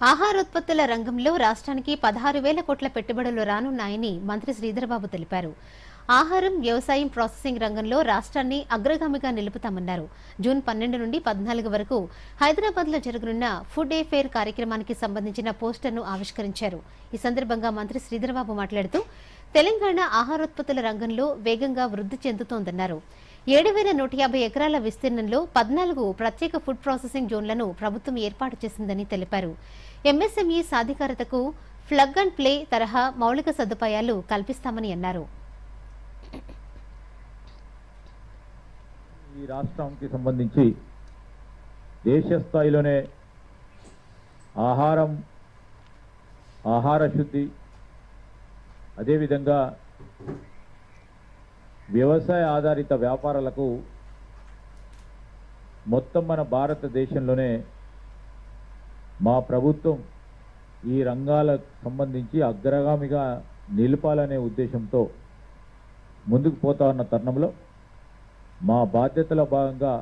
ఆహారోత్పత్తుల రంగంలో రాష్ట్రానికి పదహారు వేల కోట్ల పెట్టుబడులు రానున్నాయని మంత్రి శ్రీధర్బాబు తెలిపారు. ఆహారం వ్యవసాయం ప్రాసెసింగ్ రంగంలో రాష్ట్రాన్ని అగ్రగామిగా నిలుపుతామన్నారు. జూన్ పన్నెండు నుండి పద్నాలుగు వరకు హైదరాబాద్లో జరగనున్న ఫుడ్ ఏ ఫేర్ కార్యక్రమానికి సంబంధించిన పోస్టర్ను ఆవిష్కరించారు. ఈ సందర్భంగా మంత్రి శ్రీధర్బాబు మాట్లాడుతూ తెలంగాణ ఆహారోత్పత్తుల రంగంలో వేగంగా వృద్ధి చెందుతోందన్నారు. ఏడు వేల నూట యాభై ఎకరాల విస్తీర్ణంలో పద్నాలుగు ప్రత్యేక ఫుడ్ ప్రాసెసింగ్ జోన్లను ప్రభుత్వం ఏర్పాటు చేసిందని తెలిపారు. ఎంఎస్ఎంఈ సాధికారతకు ఫ్లగ్ అండ్ ప్లే తరహా మౌలిక సదుపాయాలు కల్పిస్తామని అన్నారు. ఈ రాష్ట్రానికి సంబంధించి దేశ స్థాయిలోనే ఆహారం ఆహార శుద్ధి అదేవిధంగా వ్యవసాయ ఆధారిత వ్యాపారాలకు మొత్తం మన భారతదేశంలోనే మా ప్రభుత్వం ఈ రంగాలకు సంబంధించి అగ్రగామిగా నిలపాలనే ఉద్దేశంతో ముందుకు పోతా ఉన్న తరుణంలో మా బాధ్యతల భాగంగా